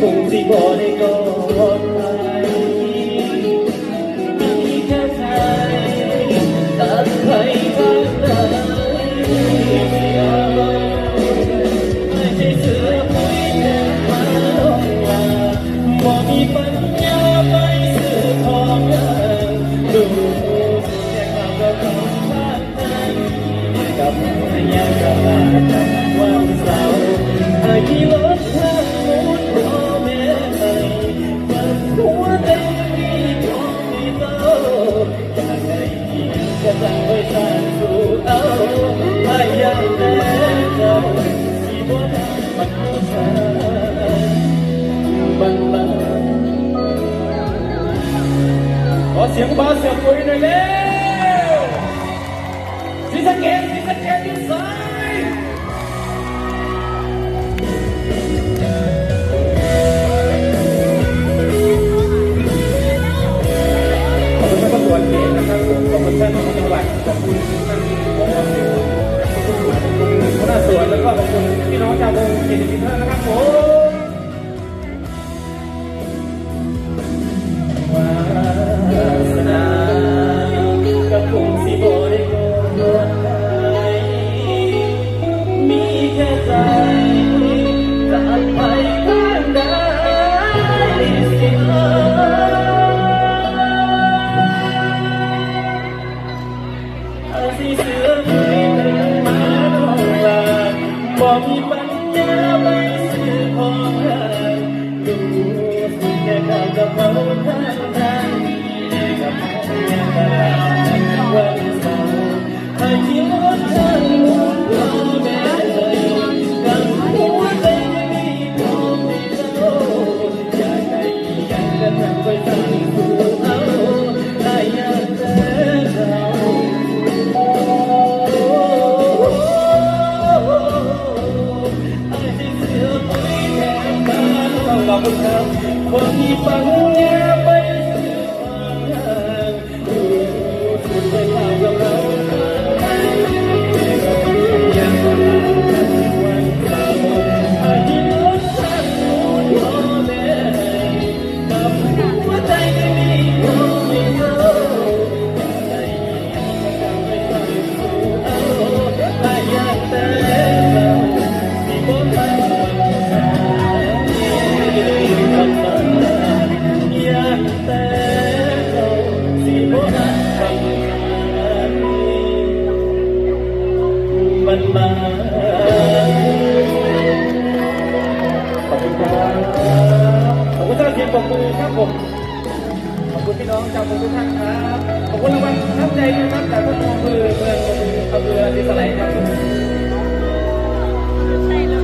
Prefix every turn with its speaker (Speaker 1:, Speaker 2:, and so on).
Speaker 1: คงสิบ่ได้กอดใคมีแค่ใจตัดให้างนไม่เอาไม่ใช่เสือคุยมาลงมาบ่มีปัญญาไปซื้อของเงิดูแต่ควก็ต้องพลาดใจกับพยานกับพลาดใอเสียงบาเสียงปุยหน่อยเร็วสิสเกตสิสเกตอยู่ บ่มีปัญญาไม่ซื้อพอเงินดูสิแค่ข้าวกระเป๋า ขอบคุณครับคนที่ฟังแง่ไปอย อบคุณพี่น้งชาวทุกท่านครับขอบคุณรางวัลน้ำใจนะครับจากท่านอำเภอเมืองอำเภอดิสไลครับ